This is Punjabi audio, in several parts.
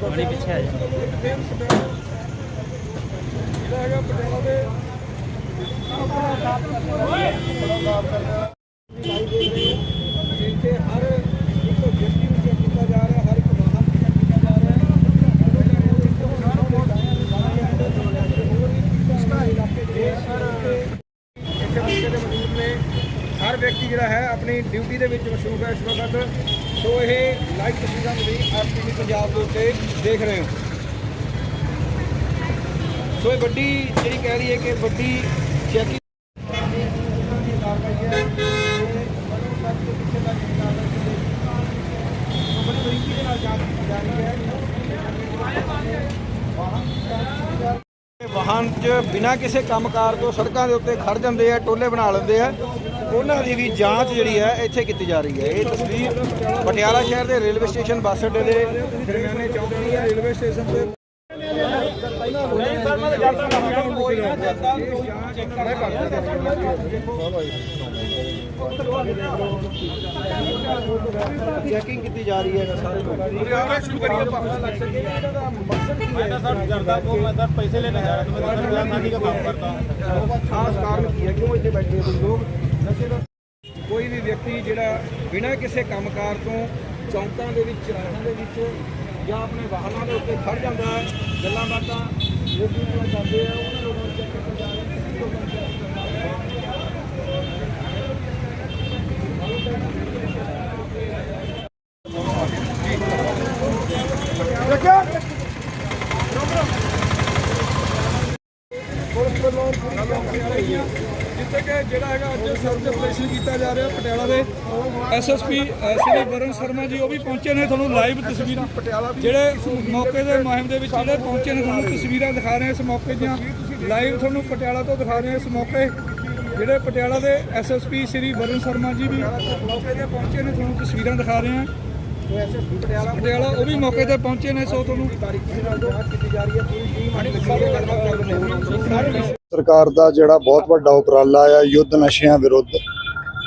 ਪਾਣੀ ਪਿੱਛੇ ਆ ਜਾ। ਇੱਥੇ ਹਰ ਇੱਕ ਵਿਅਕਤੀ ਨੂੰ ਚੈੱਕ ਕੀਤਾ ਜਾ ਰਿਹਾ ਹਰ ਇੱਕ ਵਾਹਨ ਨੂੰ ਚੈੱਕ ਕੀਤਾ ਜਾ ਰਿਹਾ ਇੱਥੇ ਮੌਕੇ ਤੇ ਮੌਜੂਦ ਨੇ। ਹਰ ਵਿਅਕਤੀ ਜਿਹੜਾ ਹੈ ਆਪਣੀ ਡਿਊਟੀ ਦੇ ਵਿੱਚ ਮਸ਼ਰੂਫ ਹੈ ਇਸ ਵਕਤ। ਸੋ ਇਹ ਲਾਈਵ ਤਸਵੀਰਾਂ ਤੁਸੀਂ ਆਰਟੀਵੀ ਪੰਜਾਬ ਦੇ ਉੱਤੇ ਦੇਖ ਰਹੇ ਹੋ। ਸੋ ਇਹ ਵੱਡੀ ਜਿਹੜੀ ਕਹਿ ਰਹੀ ਹੈ ਕਿ ਵੱਡੀ ਚੈਕਿੰਗ ਹੈ ਵਾਹਨ 'ਚ ਬਿਨਾਂ ਕਿਸੇ ਕੰਮਕਾਰ ਤੋਂ ਸੜਕਾਂ ਦੇ ਉੱਤੇ ਖੜ ਜਾਂਦੇ ਆ, ਟੋਲੇ ਬਣਾ ਲੈਂਦੇ ਆ। ਉਹਨਾਂ ਦੀ ਵੀ ਜਾਂਚ ਜਿਹੜੀ ਹੈ, ਇੱਥੇ ਕੀਤੀ ਜਾ ਰਹੀ ਹੈ। ਇਹ ਤਸਵੀਰ ਪਟਿਆਲਾ ਸ਼ਹਿਰ ਦੇ ਰੇਲਵੇ ਸਟੇਸ਼ਨ ਬੱਸ ਅੱਡੇ ਦੇ। ਦਰਮਿਆਨੇ ਚੌਕ ਰੇਲਵੇ ਸਟੇਸ਼ਨ ਤੇ ਚੈਕਿੰਗ ਕੀਤੀ ਜਾ ਰਹੀ ਹੈ ਸਾਰੇ ਲੋਕਾਂ ਦੀ ਸ਼ੁਰੂ ਕਰੀਏ मैं तो सर करता वो मैं सर पैसे लेने जा रहा था मैं सर ब्याह शादी का काम करता हूँ ਖਾਸ ਕਾਰਨ ਕੀ ਹੈ ਕਿਉਂ ਇੱਥੇ ਬੈਠੇ ਹੋ ਤੁਸੀਂ ਲੋਕ ਨਸ਼ੇ ਦਾ ਕੋਈ ਵੀ ਵਿਅਕਤੀ ਜਿਹੜਾ ਬਿਨਾਂ ਕਿਸੇ ਕੰਮਕਾਰ ਤੋਂ ਚੌਂਕਾਂ ਦੇ ਵਿੱਚ ਚੌਰਾਹਾਂ ਦੇ ਵਿੱਚ ਜਾਂ ਆਪਣੇ ਵਾਹਨਾਂ ਦੇ ਉੱਤੇ ਖੜ ਜਾਂਦਾ ਹੈ ਗੱਲਾਂ ਬਾਤਾਂ ਲੋਕੀ ਨਾਲ ਕਰਦੇ ਆ, ਉਹਨਾਂ ਲੋਕਾਂ ਨੂੰ ਚੈੱਕ ਕੀਤਾ ਜਾ ਰਿਹਾ ਹੈ ਲੋਕਾਂ ਜਿੱਥੇ ਕਿ ਜਿਹੜਾ ਹੈਗਾ ਅੱਜ ਸਰਚ ਆਪਰੇਸ਼ਨ ਕੀਤਾ ਜਾ ਰਿਹਾ ਪਟਿਆਲਾ ਦੇ। ਐਸਐਸਪੀ ਸ੍ਰੀ ਵਰਨ ਸ਼ਰਮਾ ਜੀ, ਉਹ ਵੀ ਪਹੁੰਚੇ ਨੇ ਤੁਹਾਨੂੰ ਲਾਈਵ ਤਸਵੀਰਾਂ। ਪਟਿਆਲਾ ਜਿਹੜੇ ਮੌਕੇ ਦੇ ਮੁਹਿੰਮ ਦੇ ਵਿੱਚ ਜਿਹੜੇ ਪਹੁੰਚੇ ਨੇ, ਤੁਹਾਨੂੰ ਤਸਵੀਰਾਂ ਦਿਖਾ ਰਹੇ ਇਸ ਮੌਕੇ ਦੀਆਂ। ਲਾਈਵ ਤੁਹਾਨੂੰ ਪਟਿਆਲਾ ਤੋਂ ਦਿਖਾ ਰਹੇ ਇਸ ਮੌਕੇ। ਜਿਹੜੇ ਪਟਿਆਲਾ ਦੇ ਐਸਐਸਪੀ ਸ੍ਰੀ ਵਰਨ ਸ਼ਰਮਾ ਜੀ ਵੀ ਮੌਕੇ ਤੇ ਪਹੁੰਚੇ ਨੇ, ਤੁਹਾਨੂੰ ਤਸਵੀਰਾਂ ਦਿਖਾ ਰਹੇ ਹਾਂ। ਪਟਿਆਲਾ ਪਟਿਆਲਾ ਉਹ ਵੀ ਮੌਕੇ ਤੇ ਪਹੁੰਚੇ ਨੇ, ਸੋ ਤੁਹਾਨੂੰ ਤਾਰੀਖੀ ਨਾਲ ਜਾਂਚ ਕੀਤੀ ਜਾ ਰਹੀ ਹੈ, ਪੂਰੀ ਟੀਮ ਅੱਜ ਗੱਲਬਾਤ ਕਰ ਰਹੇ ਹਾਂ ਸਰਕਾਰ ਦਾ ਜਿਹੜਾ ਬਹੁਤ ਵੱਡਾ ਉਪਰਾਲਾ ਆ ਯੁੱਧ ਨਸ਼ਿਆਂ ਵਿਰੁੱਧ,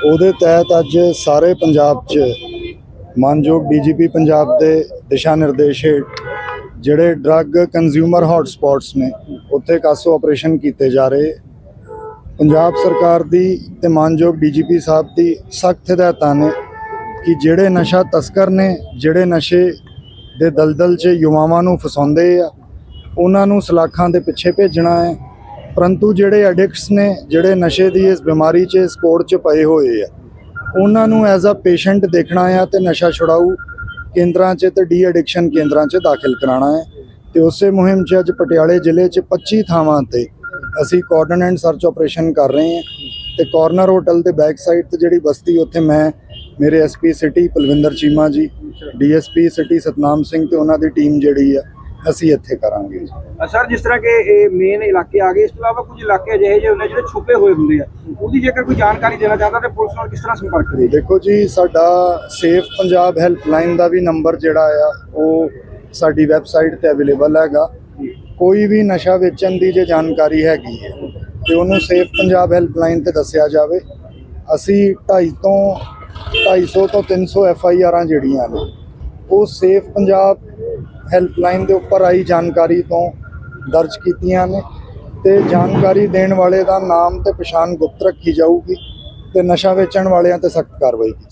ਉਹਦੇ ਤਹਿਤ ਅੱਜ ਸਾਰੇ ਪੰਜਾਬ 'ਚ ਮਾਨਯੋਗ ਡੀਜੀਪੀ ਪੰਜਾਬ ਦੇ ਦਿਸ਼ਾ ਨਿਰਦੇਸ਼ ਹੇਠ ਜਿਹੜੇ ਡਰੱਗ ਕੰਜ਼ਿਊਮਰ ਹੌਟਸਪੌਟਸ ਨੇ, ਉੱਥੇ ਕਾਸੋ ਆਪਰੇਸ਼ਨ ਕੀਤੇ ਜਾ ਰਹੇ। ਪੰਜਾਬ ਸਰਕਾਰ ਦੀ ਤੇ ਮਾਨਯੋਗ ਡੀਜੀਪੀ ਸਾਹਿਬ ਦੀ ਸਖਤ ਹਦਾਇਤਾਂ ਨੇ ਕਿ ਜਿਹੜੇ ਨਸ਼ਾ ਤਸਕਰ ਨੇ, ਜਿਹੜੇ ਨਸ਼ੇ ਦੇ ਦਲਦਲ 'ਚ ਯੁਵਾਵਾਂ ਨੂੰ ਫਸਾਉਂਦੇ ਆ, ਉਹਨਾਂ ਨੂੰ ਸਲਾਖਾਂ ਦੇ ਪਿੱਛੇ ਭੇਜਣਾ ਹੈ। ਪਰੰਤੂ ਜਿਹੜੇ ਐਡਿਕਟਸ ਨੇ, ਜਿਹੜੇ ਨਸ਼ੇ ਦੀ ਇਸ ਬਿਮਾਰੀ 'ਚ, ਇਸ ਕੋੜ 'ਚ ਪਏ ਹੋਏ ਆ, ਉਹਨਾਂ ਨੂੰ ਐਜ਼ ਅ ਪੇਸ਼ੈਂਟ ਦੇਖਣਾ ਆ ਤੇ ਨਸ਼ਾ ਛੁਡਾਊ ਕੇਂਦਰਾਂ 'ਚ ਤੇ ਡੀ ਐਡਿਕਸ਼ਨ ਕੇਂਦਰਾਂ 'ਚ ਦਾਖਲ ਕਰਾਉਣਾ ਹੈ। ਤੇ ਉਸੇ ਮੁਹਿੰਮ 'ਚ ਅੱਜ ਪਟਿਆਲੇ ਜ਼ਿਲ੍ਹੇ 'ਚ 25 ਥਾਵਾਂ ਤੇ ਅਸੀਂ ਕੋਆਰਡਨ ਸਰਚ ਆਪਰੇਸ਼ਨ ਕਰ ਰਹੇ ਹਾਂ ਤੇ ਕਾਰਨਰ ਹੋਟਲ ਦੇ ਬੈਕ ਸਾਈਡ ਤੇ ਜਿਹੜੀ ਬਸਤੀ ਉੱਥੇ ਮੈਂ, ਮੇਰੇ ਐਸਪੀ ਸਿਟੀ ਪਲਵਿੰਦਰ ਚੀਮਾ ਜੀ ਡੀਐਸਪੀ ਸਿਟੀ ਸਤਨਾਮ ਸਿੰਘ ਤੇ ਉਹਨਾਂ ਦੀ ਟੀਮ ਜਿਹੜੀ ਆ ਅਸੀਂ ਇੱਥੇ ਕਰਾਂਗੇ ਸਰ ਜਿਸ ਤਰ੍ਹਾਂ ਕਿ ਇਹ ਮੇਨ ਇਲਾਕੇ ਆ ਗਏ ਇਸ ਤੋਂ ਇਲਾਵਾ ਕੁਝ ਇਲਾਕੇ ਅਜਿਹੇ ਜਿਹੇ ਹੁੰਦੇ ਜਿਹੜੇ ਛੁਪੇ ਹੋਏ ਹੁੰਦੇ ਆ। ਉਹਦੀ ਜੇਕਰ ਕੋਈ ਜਾਣਕਾਰੀ ਦੇਣਾ ਚਾਹਦਾ ਤੇ ਪੁਲਿਸ ਨਾਲ ਕਿਸ ਤਰ੍ਹਾਂ ਸੰਪਰਕ ਕਰੇ ਦੇਖੋ ਜੀ ਸਾਡਾ ਸੇਫ ਪੰਜਾਬ ਹੈਲਪਲਾਈਨ ਦਾ ਵੀ ਨੰਬਰ ਜਿਹੜਾ ਆ ਉਹ ਸਾਡੀ ਵੈਬਸਾਈਟ ਤੇ ਅਵੇਲੇਬਲ ਹੈਗਾ। ਕੋਈ ਵੀ ਨਸ਼ਾ ਵੇਚਣ ਦੀ ਜੇ ਜਾਣਕਾਰੀ ਹੈਗੀ ਹੈ ਤੇ ਉਹਨੂੰ ਸੇਫ ਪੰਜਾਬ ਹੈਲਪਲਾਈਨ ਤੇ ਦੱਸਿਆ ਜਾਵੇ। ਅਸੀਂ 250 ਤੋਂ 250 ਤੋਂ 300 ਐਫ ਆਈ ਆਰਾਂ ਜਿਹੜੀਆਂ ਨੇ ਉਹ ਸੇਫ ਪੰਜਾਬ ਹੈਲਪਲਾਈਨ ਦੇ ਉੱਪਰ ਆਈ ਜਾਣਕਾਰੀ ਤੋਂ ਦਰਜ ਕੀਤੀਆਂ ਨੇ ਤੇ ਜਾਣਕਾਰੀ ਦੇਣ ਵਾਲੇ ਦਾ ਨਾਮ ਤੇ ਪਛਾਣ ਗੁਪਤ ਰੱਖੀ ਜਾਊਗੀ ਤੇ ਨਸ਼ਾ ਵੇਚਣ ਵਾਲਿਆਂ ਤੇ ਸਖਤ ਕਾਰਵਾਈ ਕੀਤੀ